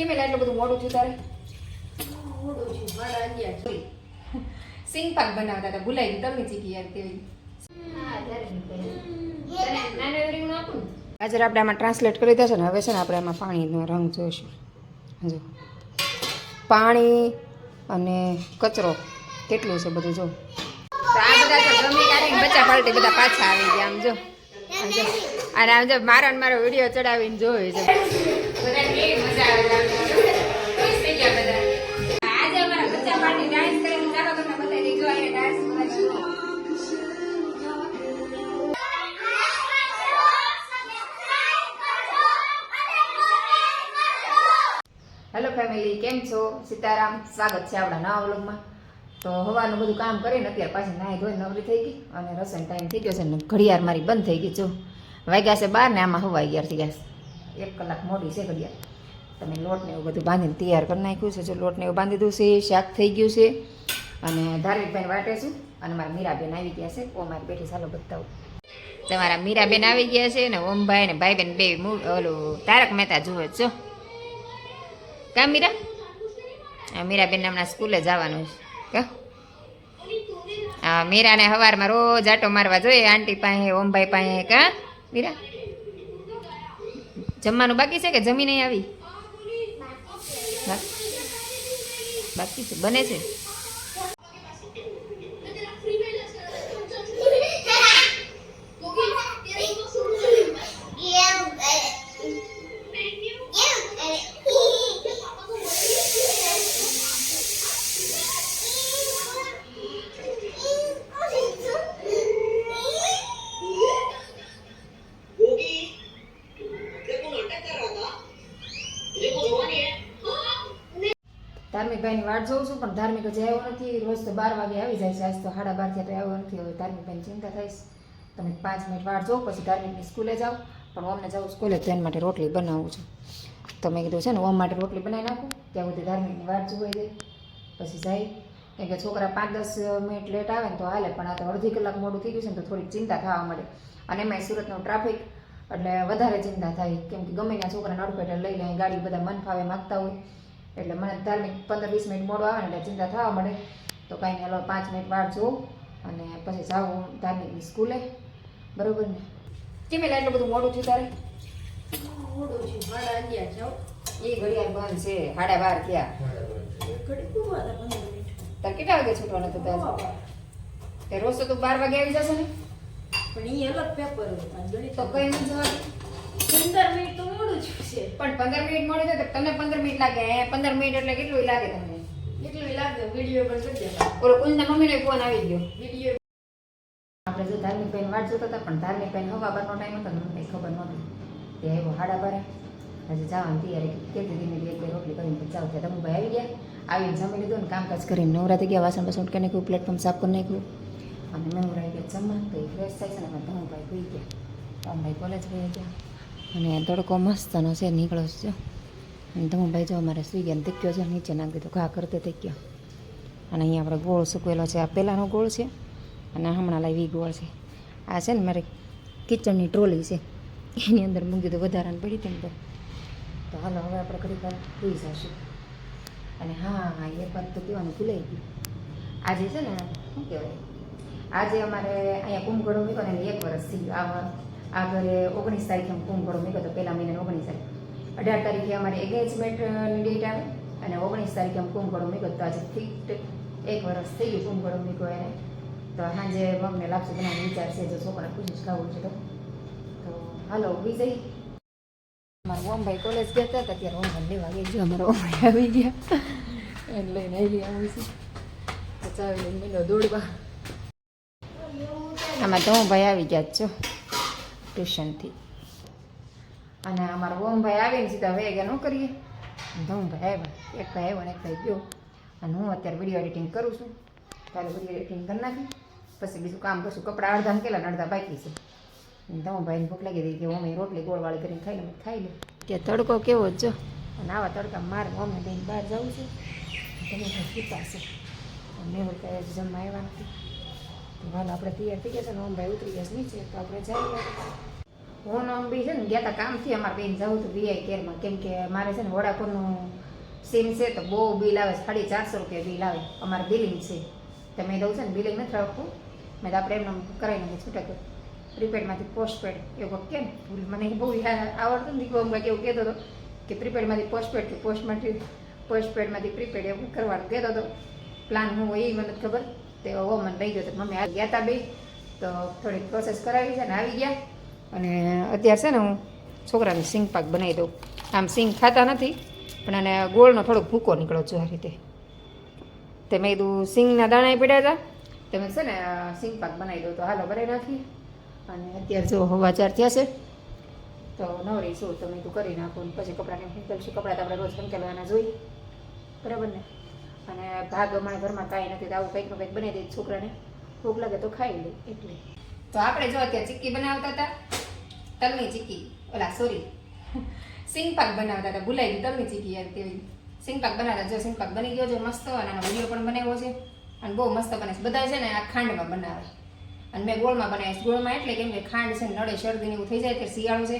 કેમ એટલે એટલું બધું મોડું થયું તારે? મોડું છું મારા અગિયાર સિંગ પાક બનાવતા હતા ભૂલાઈ ગયું તમને ચીકી યાર તેવી આજે આપણે આમાં ટ્રાન્સલેટ કરી દેશે ને હવે છે ને આપણે આમાં પાણીનો રંગ જોઈશું. જો. પાણી અને કચરો કેટલું છે બધું જો. આ બધા ગમે ત્યારે બચ્ચા પાલટી બધા પાછા આવી ગયા આમ જો. અને આમ જો મારો મારો વીડિયો ચડાવીને જોયો છે. હેલો ફેમિલી કેમ છો? સીતારામ સ્વાગત છે આપણા નવા વ્લોગમાં. તો હવાનું બધું કામ કરીને અત્યારે પાછી નાહી ધોઈ નવરી થઈ ગઈ અને રસોઈ ટાઈમ થઈ ગયો છે ને ઘડિયાળ મારી બંધ થઈ ગઈ જો. વાગ્યા છે બાર ને આમાં હવા અગિયાર થઈ ગયા એક કલાક મોડી છે ઘડિયાળ. તમે લોટ ને એવું બધું બાંધીને તૈયાર કરી નાખ્યું છે. જો લોટ એવું બાંધી દીધું છે, શાક થઈ ગયું છે. અને ધાર્મિકભાઈ વાટે છું અને મારા મીરાબેન આવી ગયા છે. ઓ મારી બેઠી ચાલો બતાવું. તમારા મીરાબેન આવી ગયા છે ને ઓમભાઈ ને ભાઈબેન બે ઓલું તારક મહેતા જુએ છો કા મીરા? મીરાબેન હમણાં સ્કૂલે જવાનું છે. કા? મીરાને સવારમાં રોજ આટો મારવા જોઈએ, આંટી પાસે, ઓમભાઈ પાસે કા મીરા? જમવાનું બાકી છે કે જમી નહીં આવી? બાકી છે, બને છે? વાટ જોઉં છું, પણ ધાર્મિક હજી આવ્યો નથી. રોજ તો બાર વાગે આવી જાય છે. આજ તો સાડા બાર થયા તો આવ્યો નથી. હવે ધાર્મિકભાઈની ચિંતા થઈશ તમે પાંચ મિનિટ વાટ જોઉં પછી ધાર્મિકની સ્કૂલે જાઓ. પણ ઓમને જાઉં સ્કૂલે તો માટે રોટલી બનાવું છું. તો મેં કીધું છે ને ઓમ માટે રોટલી બનાવી નાખું. ત્યાં સુધી ધાર્મિકની વાટ જોવાઈ જાય. પછી જાય. કેમ કે છોકરા પાંચ દસ મિનિટ લેટ આવે ને તો હાલે, પણ આ તો અડધી કલાક મોડું થઈ ગયું છે ને, તો થોડીક ચિંતા થવા મળે અને એમાંય સુરતનું ટ્રાફિક, એટલે વધારે ચિંતા થાય. કેમ કે ગમે ત્યાં છોકરાને અડફેટે લઈ લે, ગાડી બધા મન ફાવે, માગતા હોય. એટલે મને ધાર્મિક પંદર વીસ મિનિટ મોડું આવે ને એટલે ચિંતા થવા મળે તો કાંઈ નહીં હાલો પાંચ મિનિટ વાર જોઉં અને પછી જાઉં ધાર્મિકની સ્કૂલે. બરોબર ને? કેમ એટલે એટલું બધું મોડું થયું તારે? મોડું છે મારા અગિયાર જાઉં એ ઘડિયાળ બંધ છે સાડા બાર થયા. તારે કેટલા વાગે છૂટવાનું હતું તારે? તે રોજ તો તું બાર વાગે આવી જશે ને? પણ એ અલગ પેપર તો કઈ જવાનું. પંદર મિનિટ તો જ છે. પણ પંદર મિનિટ મળી જાય તો તમને પંદર મિનિટ લાગે. પંદર મિનિટ એટલે કેટલું લાગે તમને? કેટલું લાગે. વીડિયો પણ કરી દેવા ઓલો કુંજના મમ્મીનો ફોન આવી ગયો. વીડિયો આપણે જો ધાર્મિક બેન વાટ જોતા હતા પણ ધાર્મિક બેન હવા બારનો ટાઈમ હતો મને કંઈ ખબર નહોતી. તે આવ્યો હાડા બારે. હજી જવાનું તૈયારી કેટલી ધીમે ધીમે એક રોટલી કરીને જાવ ત્યાં ભાઈ આવી ગયા. આવીને જમી લીધું ને કામકાજ કરીને નવરા થઈ ગયા. વાસણ બાસણ ઉટકી નાખ્યું પ્લેટફોર્મ સાફ કરી નાખ્યું. અને નવરા ગયા જમવા. તો એ ફ્રેશ થાય છે ને ધમુભાઈ હોઈ ગયા. ધમભાઈ કોલેજ ગયા ગયા. અને તડકો મસ્તનો છે, નીકળો છે. અને ધમુભાઈ જો અમારે સુઈ ગયા છે, નીચે નાખી દીધો, ઘા કરતે થઈ અને અહીંયા આપણે ગોળ સૂકવેલો છે, આ પહેલાંનો ગોળ છે, અને હમણાં લાવી ગોળ છે. આ છે ને મારી કિચનની ટ્રોલી છે, એની અંદર મૂકી દીધું, વધારાને પડી હતી ને તો. હાલો, હવે આપણે ઘડી વાર સુઈ જશું અને હા હા એક વાત તો કહેવાનું ભૂલાઈ ગયું. આજે છે ને, શું કહેવાય? આજે અમારે અહીંયા કુંભગળો મૂક્યો ને એક વર્ષ થઈ ગયું આ આ ઘરે ઓગણીસ તારીખે હું કુંભગળો મૂક્યો તો પહેલા મહિનાની ઓગણીસ તારીખ. અઢાર તારીખે અમારે એંગેજમેન્ટની ડેટ આવે અને ઓગણીસ તારીખે અમે કુંભગળો મૂક્યો તો આજે ફિક્ટ એક વર્ષ થઈ ગયું કુંભગળો મૂક્યો એને. તો સાંજે મગને લાગશે બનાવવાનો વિચાર છે, જો છોકરા પૂછીશ ખાવું છે તો. હાલો ઊભી જઈ મારા ઓમભાઈ કોલેજ ગયા હતા, અત્યારે ઓમભાઈ લેવા ગઈ જો અમારા ઓમભાઈ આવી ગયા. એને લઈને આવી આવું છું પચાવી ચાવી લઈને દોડવા. આમાં તો ભાઈ આવી ગયા છો. ટ્યુશનથી અને અમારો ઓમભાઈ આવીને સીધા હવે કે ન કરીએ. ધમભાઈ આવ્યા એક ભાઈ આવ્યો ને એક ભાઈ ગયો. અને હું અત્યારે વીડિયો એડિટિંગ કરું છું. તારે વીડિયો એડિટિંગ કરી નાખી. પછી બીજું કામ કરશું. કપડાં અડધા ને અડધા બાકી છે. ધમભાઈને ભૂખ લાગી હતી કે અમે રોટલી ગોળવાળી કરીને ખાઈ લે ખાઈ લે ત્યાં તડકો કેવો જ જો અને આવા તડકા મારે મમ્મી બેન બહાર જવું છે. તમે પીતા છે મેં કાંઈ હજી જમવા આવ્યા નથી. હાલ આપણે તૈયાર થઈ ગયા છે ને, ઓમભાઈ ઉતરી ગયા નીચે, તો આપણે જઈએ. હું બી છે ને ગયા તા કામથી, અમારે બેન જવું હતું વીઆઈ કેરમાં કેમ કે મારે છે ને વોડાફોનનું સીમ છે, તો બહુ બિલ આવે, સાડી ચારસો રૂપિયા બિલ આવે. અમારે બિલિંગ છે. તો મેં દઉં છે ને બિલિંગ નથી રાખવું. મેં તો આપણે એમને કરાવી નાખી છૂટક પ્રીપેડમાંથી પોસ્ટપેડ એવું કંઈક કે ભૂલ, મને બહુ આવડતું નથી કંઈક એવું કહેતો હતો કે પ્રીપેડમાંથી પોસ્ટપેડ કે પોસ્ટમાંથી પોસ્ટપેડમાંથી પ્રીપેડ એવું કરવાનું કહેતો હતો. પ્લાન હું એ મને ખબર. તે હો મને લઈ ગયો તો મમ્મી આ ગયા હતા બે. તો થોડીક પ્રોસેસ કરાવી છે ને આવી ગયા. અને અત્યારે છે ને હું છોકરાને સિંગ પાક બનાવી દઉં. આમ સિંગ ખાતા નથી, પણ આને ગોળનો થોડોક ભૂકો નીકળો જો આ રીતે. તે મેં કીધું, સિંગના દાણા પડ્યા હતા તમે છે ને સિંગ પાક બનાવી દઉં તો હાલો બનાવી નાખી અને અત્યારે જો હવા ચાર થયા છે, તો નવરી શું તમે તું કરી નાખો પછી કપડાને નીકળશે કપડાં તો આપણે રોજ સંકેલવાના જોઈએ બરાબર ને? અને ભાગ અમારા ઘરમાં કાંઈ નથી તો આવું કંઈક કંઈક બનાવી દે છોકરાને. ભૂખ લાગે તો ખાઈ લે એટલે. તો આપણે જો અત્યારે ચીક્કી બનાવતા હતા, તલની ચીક્કી. ઓલા સોરી સિંગપાક બનાવતા હતા, ભૂલાઈ ગયું તલની ચીક્કી યાર તેવી સિંગપાક બનાવતા જો સિંગ પાક બની ગયો છે, મસ્ત અને આનો વીડિયો પણ બનાવ્યો છે. અને બહુ મસ્ત બને છે. બધા છે ને આ ખાંડમાં બનાવે. અને મેં ગોળમાં બનાવીશ ગોળમાં એટલે કેમ કે ખાંડ છે ને નડે શરદી એવું થઈ જાય, ત્યારે શિયાળો છે.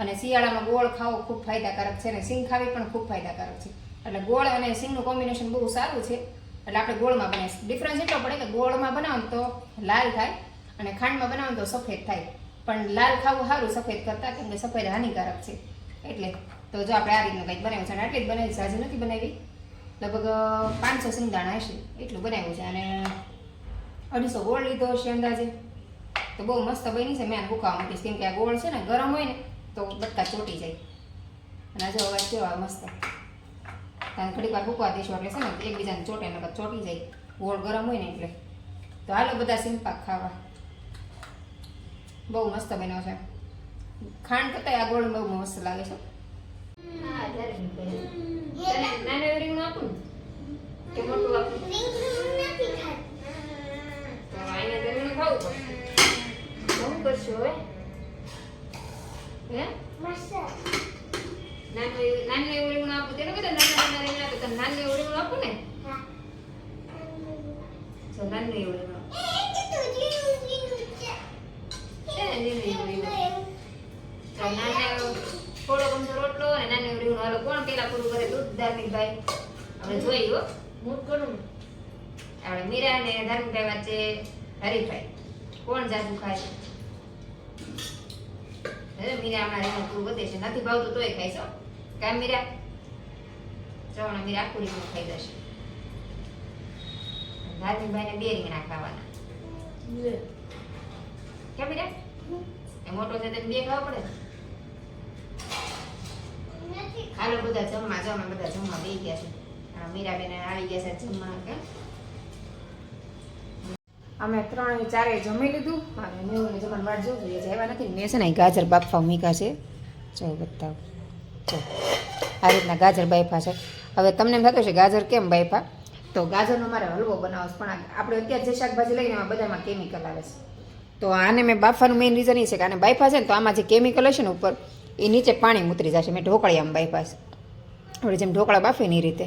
અને શિયાળામાં ગોળ ખાવો ખૂબ ફાયદાકારક છે અને સિંગ ખાવી પણ ખૂબ ફાયદાકારક છે. એટલે ગોળ અને સિંગનું કોમ્બિનેશન બહુ સારું છે. એટલે આપણે ગોળમાં બનાવીશું. ડિફરન્સ એટલો પડે કે ગોળમાં બનાવો તો લાલ થાય અને ખાંડમાં બનાવો તો સફેદ થાય. પણ લાલ ખાવું સારું સફેદ કરતાં કેમ કે સફેદ હાનિકારક છે. એટલે તો જો આપણે આ રીતનું કંઈક બનાવ્યું છે. અને આટલી જ બનાવી છે. નથી બનાવી. લગભગ પાંચસો સિંગદાણા હશે. એટલું બનાવ્યું છે. અને અઢીસો ગોળ લીધો હશે અંદાજે. તો બહુ મસ્ત બની છે. મેં હુકાવા મૂકીશ કેમ કે આ ગોળ છે ને, ગરમ હોય ને, તો બટકા ચોટી જાય. અને આજે અવાજ કેવા મસ્ત. કારણ ઘડીક વાર હુકવા દઈશું એટલે છે ને એકબીજાને ચોટે, નકર ચોટી જાય ગોળ ગરમ હોય ને એટલે તો હાલો બધા સિંપાક ખાવા બહુ મસ્ત બન્યો છે ખાંડ કરતાં આ ગોળ બહુ મસ્ત લાગે છે નાનું રીંગણું આપું? કે મોટું આપું? તો તો રીંગણું ખાવું કરશું હવે? હે? નાનું નાનું એવું રીંગણું આપું. તેનું કીધું નાના નાના રીંગણા તો તને નાનું એવું રીંગણું આપું ને? જો નાનું એવું રીંગણું. કોણ જાદુ પૂરું કરે દૂધ ધાર્મિકભાઈ આપણે જોઈએ હો મીરા હમણાં રીંગણું પૂરું વધે છે. નથી ભાવતું તોય ખાઈશ હો. કામ મીરા. ચવણા મીરા આખું રીંગણું ખાઈ જશે. ધાર્મિકભાઈને બે રીંગણા ખાવાના. કેમ મીરા? એ મોટો છે તને બે ખાવા પડે હાલો બધા જમવા જમવા બધા જમવા બે ગયા છે. મીરા મીરાબેન આવી ગયા છે જમવા કે અમે ત્રણે ચારે જમી લીધું. અને મેં જમવાનું વાટ જોઉં છું એ આવ્યા નથી મેં છે ને ગાજર બાફવા મીકા છે. જો બતાવ. જો, આ રીતના ગાજર બાફા છે. હવે તમને એમ થતું છે ગાજર કેમ બાફા તો ગાજરનો મારે હલવો બનાવો પણ આપણે અત્યારે જે શાકભાજી લઈને બધામાં કેમિકલ આવે છે. તો આને મેં બાફવાનું મેઇન રીઝન એ છે કે આને બાફા છે ને તો આમાં જે કેમિકલ હશે ને ઉપર, એ નીચે પાણી ઉતરી જશે. મેં ઢોકળિયામાં બાફા છે. આપણે જેમ ઢોકળા બાફીને એ રીતે.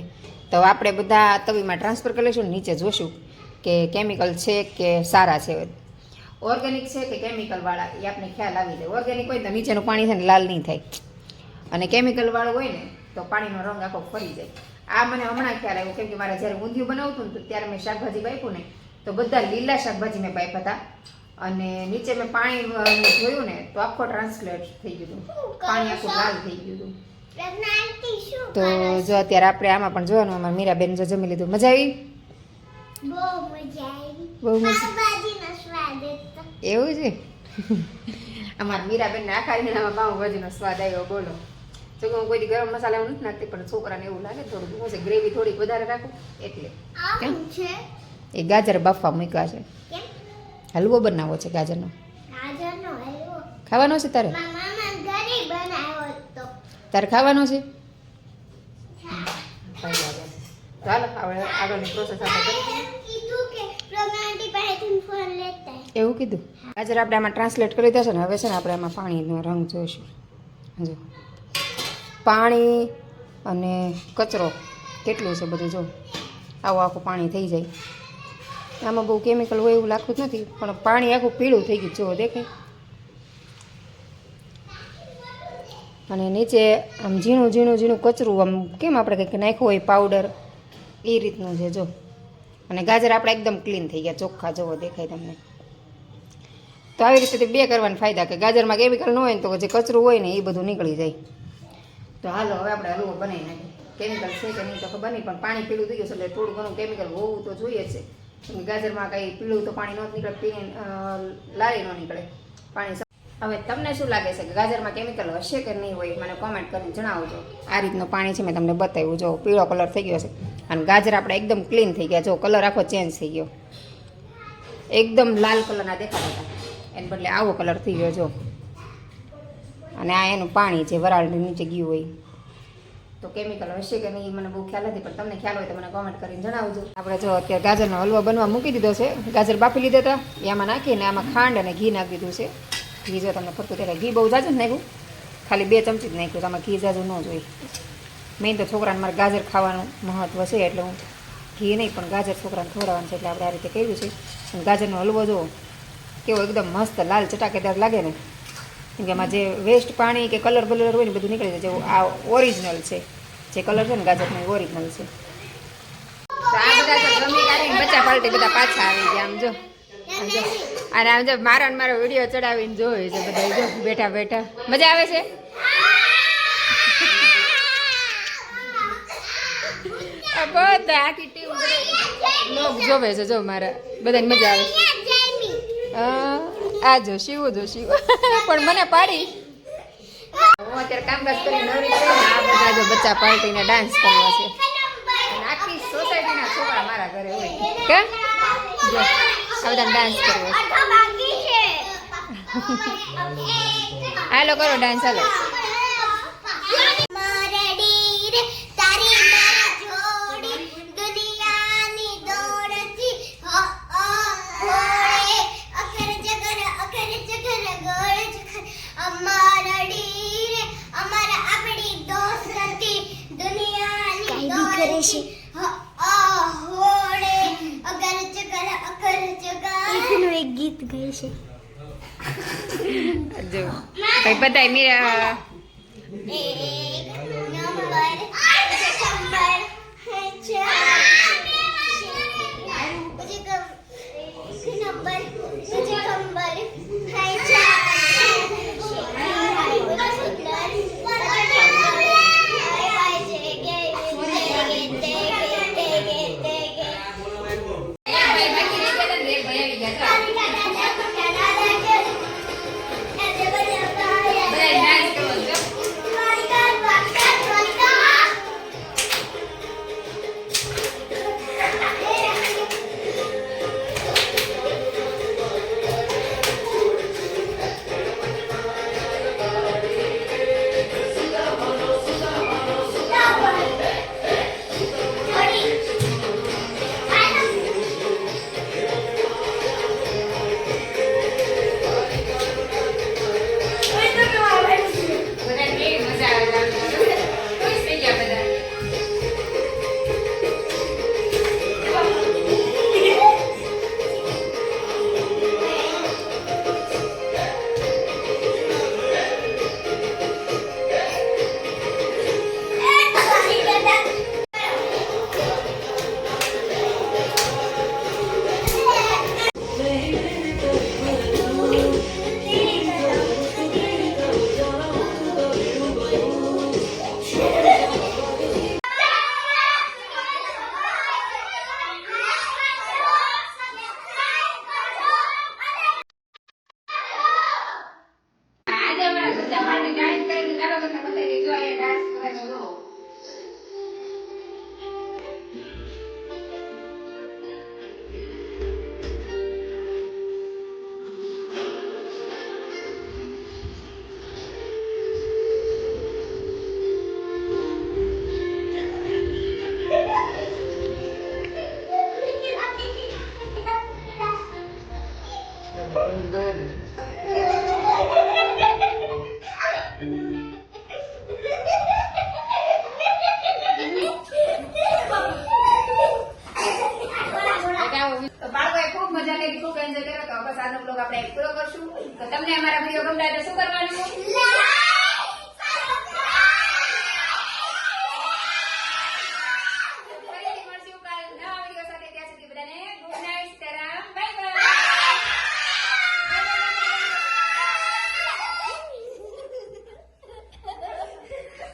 તો આપણે બધા તવીમાં ટ્રાન્સફર કરી લઈશું નીચે જોશું. કે કેમિકલ છે કે સારા છે? ઓર્ગેનિક છે કે કેમિકલવાળા એ આપણે ખ્યાલ આવી જાય. ઓર્ગેનિક હોય તો નીચેનું પાણી છે ને લાલ નહીં થાય. અને કેમિકલવાળું હોય ને તો પાણીનો રંગ આખો ફરી જાય. આ મને હમણાં ખ્યાલ આવ્યો કેમ કે મારે જ્યારે ઊંધિયું બનાવતું ને તો ત્યારે મેં શાકભાજી બાપ્યું ને તો બધા લીલા શાકભાજી મેં બાફ્યા હતા અને નીચે મેં પાણી જોયું ને તો આખો ટ્રાન્સલેટ થઈ ગયું હતું. પાણી આખું લાલ થઈ ગયું હતું. તો જો અત્યારે આપણે આમાં પણ જોવાનું અમારા મીરાબેન જો જમી લીધું. મજા આવી? બહુ મજા એવું છે? અમારા મીરાબેનને આખા રીંગણામાં પાઉંભાજીનો સ્વાદ આવ્યો બોલો. જો કે હું કોઈ ગરમ મસાલા એવું નથી નાખતી પણ છોકરાને એવું લાગે થોડું હું છે ગ્રેવી થોડીક વધારે રાખું એટલે. કેમ? એ ગાજર બાફવા મૂક્યા છે. હલવો બનાવવો છે ગાજરનો. ખાવાનો છે તારે? તારે ખાવાનો છે. ચાલો હવે આગળની પ્રોસેસ આપણે કરી એવું કીધું? આજે આપણે આમાં ટ્રાન્સલેટ કરી દેશે ને હવે છે ને આપણે આમાં પાણીનો રંગ જોઈશું. જો. પાણી અને કચરો કેટલું છે બધું જો. આવું આખું પાણી થઈ જાય. આમાં બહુ કેમિકલ હોય એવું લાગતું જ નથી પણ પાણી આખું પીળું થઈ ગયું જો દેખાય. અને નીચે આમ ઝીણું ઝીણું ઝીણું કચરું આમ કેમ આપણે કંઈક નાખ્યું હોય પાવડર એ રીતનું છે, જો. અને ગાજર આપણે એકદમ ક્લીન થઈ ગયા, ચોખ્ખા જવો દેખાય તમને. તો આવી રીતે બે કરવાના ફાયદા કે ગાજરમાં કેમિકલ ન હોય ને તો જે કચરું હોય ને એ બધું નીકળી જાય. તો હાલો, હવે આપણે હલવો બનાવી નાખીએ. કેમિકલ છે કે નહીં તો ખબર નહીં, પણ પાણી પીળું થઈ ગયું છે એટલે થોડું ઘણું કેમિકલ હોવું તો જોઈએ છે. ગાજરમાં કંઈ પીળું તો પાણી ન નીકળે પી લારી ન નીકળે. પાણી હવે તમને શું લાગે છે કે ગાજરમાં કેમિકલ હશે કે નહીં હોય, મને કોમેન્ટ કરીને જણાવજો. આ રીતનું પાણી છે, મેં તમને બતાવ્યું. જો, પીળો કલર થઈ ગયો છે. અને ગાજર આપણે એકદમ ક્લીન થઈ ગયા. જો કલર આખો ચેન્જ થઈ ગયો. એકદમ લાલ કલરના દેખાતા હતા. એને બદલે આવો કલર થઈ ગયો, જો. અને આ એનું પાણી છે વરાળની નીચે ગયું હોય. તો કેમિકલ હશે કે નહીં, મને બહુ ખ્યાલ નથી, પણ તમને ખ્યાલ હોય તો મને કોમેન્ટ કરીને જણાવજો. આપણે જો અત્યારે ગાજરનો હલવો બનવા મૂકી દીધો છે. ગાજર બાફી લીધા હતા. એ આમાં નાખીને આમાં ખાંડ અને ઘી નાખી દીધું છે. ઘી જો તમને ફરતું ત્યારે ઘી બહુ જાજુ જ નાખ્યું. ખાલી બે ચમચી જ નાખ્યું તો આમાં ઘી જાજુ ન જોઈએ. મેઇન તો છોકરાને મારે ગાજર ખાવાનું મહત્ત્વ છે એટલે હું ઘી નહીં, પણ ગાજર છોકરાને ખવડાવવાનું છે એટલે આપણે આ રીતે કર્યું છે. ગાજરનો હલવો જો કેવો એકદમ મસ્ત લાલ ચટાકેદાર લાગે ને. કેમ કે એમાં જે વેસ્ટ પાણી કે કલર બલર હોય ને બધું નીકળી જાય. જેવું આ ઓરિજિનલ છે. જે કલર છે ને ગાજરનો એ ઓરિજિનલ છે. આ બધા ગમી કાઢીને બચ્ચા પાલટી બધા પાછા આવી ગયા આમ જો. અને આમ જો મારો મારો વીડિયો ચડાવીને જોવે છે બધા. જો બેઠા બેઠા. મજા આવે છે? બધા લોક જોવે છે જો મારા બધાને મજા આવે છે. આ જો શિવો જો શિવ. પણ મને પાડી. હું અત્યારે કામકાજ કરી નવરી થઈ આ બધા જો બચ્ચા પાર્ટીને ડાન્સ કરવા છે. આખી સોસાયટીના છોકરા મારા ઘરે હોય. કે? જો આ બધા ડાન્સ કરવો હાલો કરો ડાન્સ હાલો. તારી અકર જગર એક ગીત ગાય છે. જો ભાઈ બધા મીરા એક નંબર નંબર હે ચાર. તમને અમારા વીડિયો ગમતા તો શું કરવાનું?